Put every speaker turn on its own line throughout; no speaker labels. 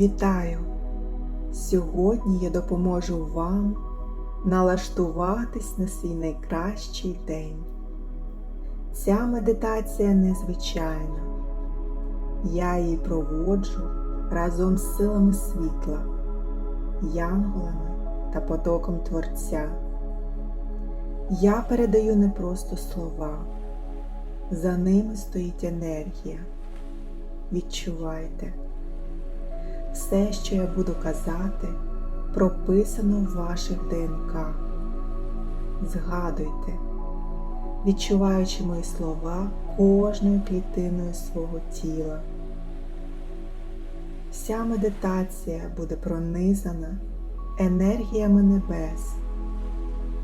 Вітаю! Сьогодні я допоможу вам налаштуватись на свій найкращий день. Ця медитація незвичайна. Я її проводжу разом з силами світла, янголами та потоком Творця. Я передаю не просто слова, за ними стоїть енергія. Відчувайте. Все, що я буду казати, прописано в ваших ДНК. Згадуйте, відчуваючи мої слова кожною клітиною свого тіла. Вся медитація буде пронизана енергіями небес,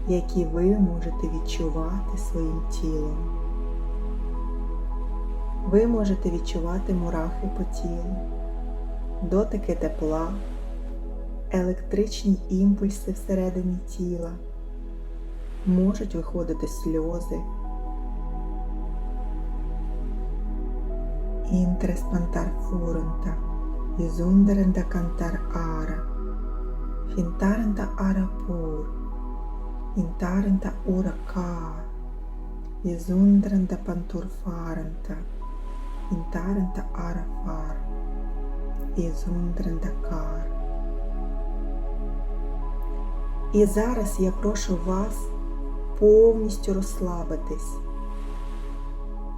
які ви можете відчувати своїм тілом. Ви можете відчувати мурахи по тілу дотики тепла, електричні імпульси всередині тіла, можуть виходити сльози, інтерес пантар фурунта, ізундеренда кантар ара, фінтаренда ара пур, інтаренда ура кар, ізундеренда пантур фарента, інтаренда ара фар і І зараз я прошу вас повністю розслабитись.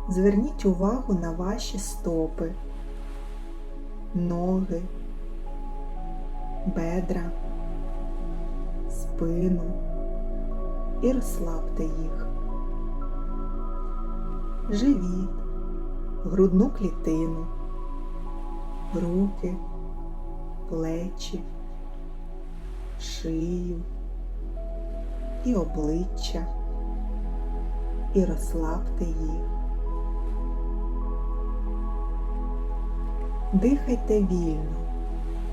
Зверніть увагу на ваші стопи, ноги, бедра, спину і розслабте їх. Живіт, грудну клітину руки, плечі, шию і обличчя і розслабте їх. Дихайте вільно,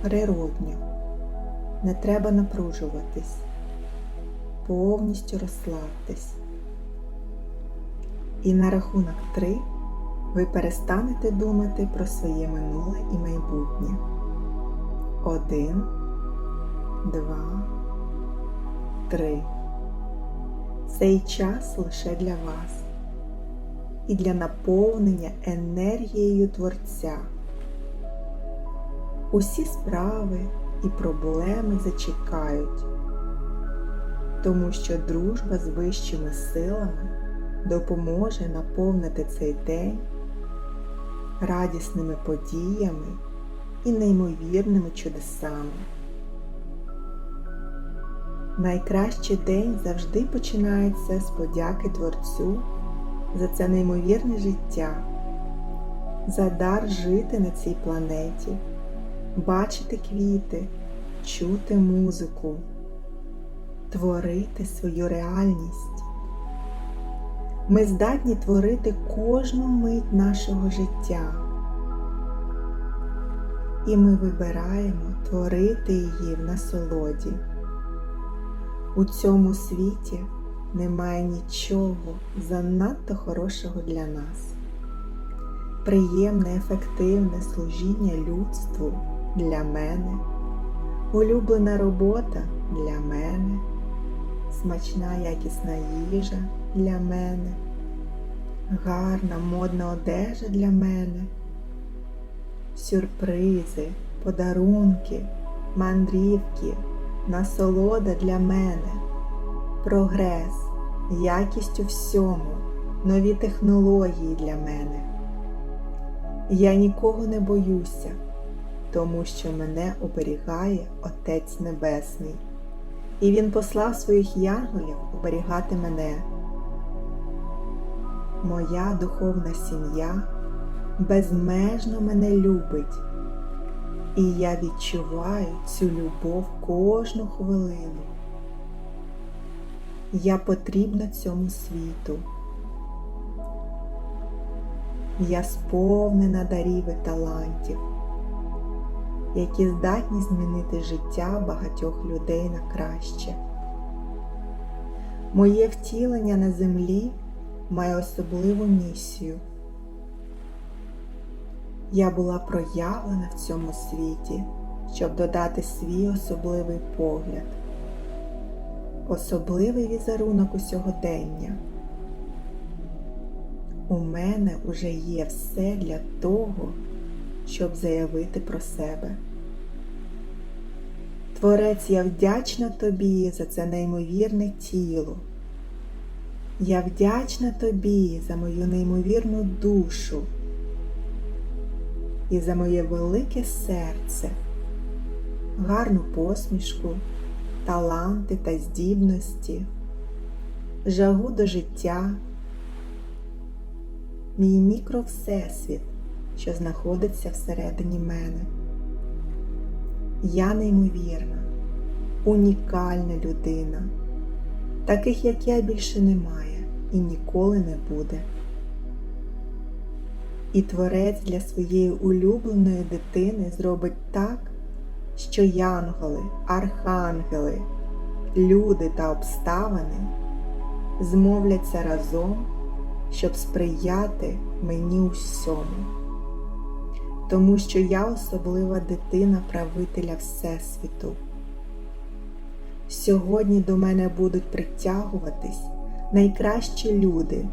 природньо, не треба напружуватись, повністю розслабтесь. І на рахунок три ви перестанете думати про своє минуле і майбутнє. Один, два, три. Цей час лише для вас і для наповнення енергією Творця. Усі справи і проблеми зачекають, тому що дружба з вищими силами допоможе наповнити цей день радісними подіями і неймовірними чудесами. Найкращий день завжди починається з подяки Творцю за це неймовірне життя, за дар жити на цій планеті, бачити квіти, чути музику, творити свою реальність. Ми здатні творити кожну мить нашого життя. І ми вибираємо творити її в насолоді. У цьому світі немає нічого занадто хорошого для нас. Приємне, ефективне служіння людству для мене, улюблена робота для мене, смачна якісна їжа для мене, гарна модна одежа для мене, сюрпризи, подарунки, мандрівки, насолода для мене, прогрес, якість у всьому, нові технології для мене. Я нікого не боюся, тому що мене оберігає Отець Небесний, і Він послав своїх янголів оберігати мене. Моя духовна сім'я безмежно мене любить, і я відчуваю цю любов кожну хвилину. Я потрібна цьому світу. Я сповнена дарів і талантів, які здатні змінити життя багатьох людей на краще. Моє втілення на землі має особливу місію. Я була проявлена в цьому світі щоб додати свій особливий погляд, особливий візерунок у сьогодення. У мене уже є все для того, щоб заявити про себе. Творець, я вдячна тобі за це неймовірне тіло. Я вдячна тобі за мою неймовірну душу і за моє велике серце, гарну посмішку, таланти та здібності, жагу до життя, мій мікровсесвіт, що знаходиться всередині мене. Я неймовірна, унікальна людина. Таких, як я, більше немає і ніколи не буде. І творець для своєї улюбленої дитини зробить так, що янголи, архангели, люди та обставини змовляться разом, щоб сприяти мені у всьому. Тому що я особлива дитина правителя Всесвіту. Сьогодні до мене будуть притягуватись найкращі люди.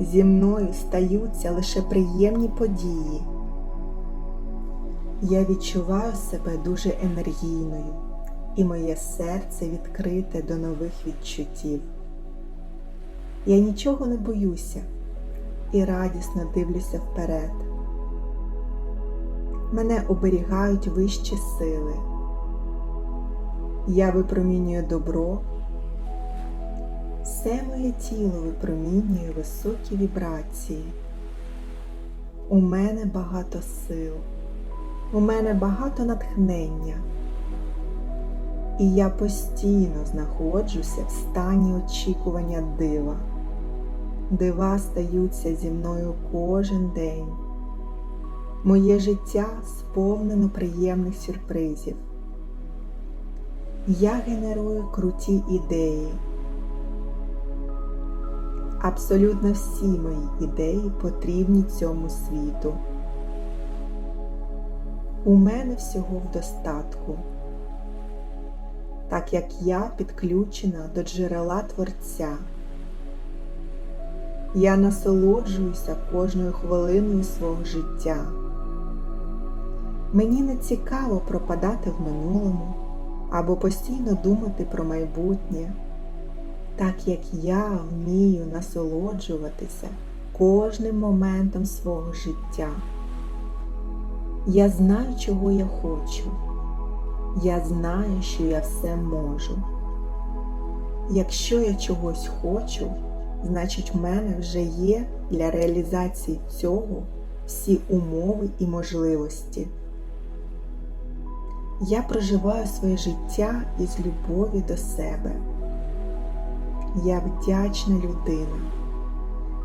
Зі мною стаються лише приємні події. Я відчуваю себе дуже енергійною, і моє серце відкрите до нових відчуттів. Я нічого не боюся і радісно дивлюся вперед. Мене оберігають вищі сили. Я випромінюю добро. Все моє тіло випромінює високі вібрації. У мене багато сил, у мене багато натхнення. І я постійно знаходжуся в стані очікування дива. Дива стаються зі мною кожен день. Моє життя сповнено приємних сюрпризів. Я генерую круті ідеї. Абсолютно всі мої ідеї потрібні цьому світу. У мене всього в достатку, так як я підключена до джерела Творця. Я насолоджуюся кожною хвилиною свого життя. Мені не цікаво пропадати в минулому або постійно думати про майбутнє, так як я вмію насолоджуватися кожним моментом свого життя. Я знаю, чого я хочу. Я знаю, що я все можу. Якщо я чогось хочу, значить в мене вже є для реалізації цього всі умови і можливості. Я проживаю своє життя із любові до себе. Я вдячна людина.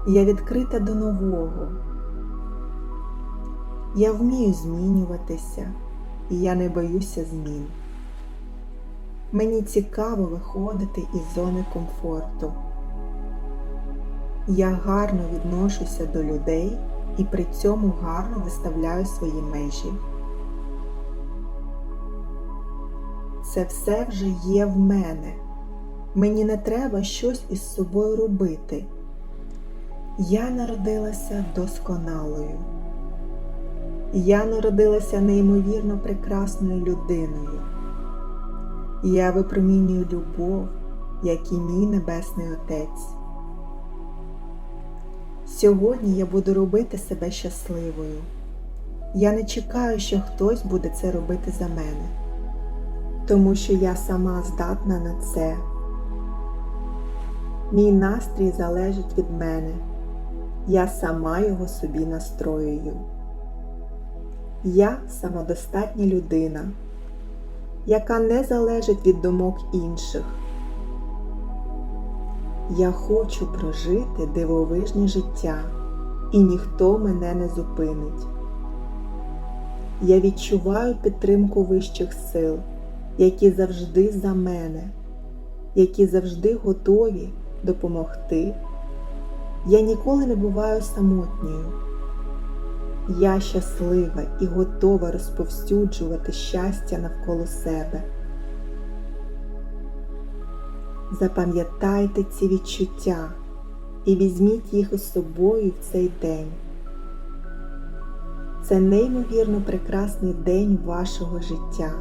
Я відкрита до нового. Я вмію змінюватися, і я не боюся змін. Мені цікаво виходити із зони комфорту. Я гарно відношуся до людей і при цьому гарно виставляю свої межі. Це все вже є в мене. Мені не треба щось із собою робити. Я народилася досконалою. Я народилася неймовірно прекрасною людиною. Я випромінюю любов, як і мій Небесний Отець. Сьогодні я буду робити себе щасливою. Я не чекаю, що хтось буде це робити за мене, тому що я сама здатна на це. Мій настрій залежить від мене. Я сама його собі настроюю. Я самодостатня людина, яка не залежить від думок інших. Я хочу прожити дивовижне життя, і ніхто мене не зупинить. Я відчуваю підтримку вищих сил, які завжди за мене, які завжди готові допомогти. Я ніколи не буваю самотньою. Я щаслива і готова розповсюджувати щастя навколо себе. Запам'ятайте ці відчуття і візьміть їх із собою в цей день. Це неймовірно прекрасний день вашого життя.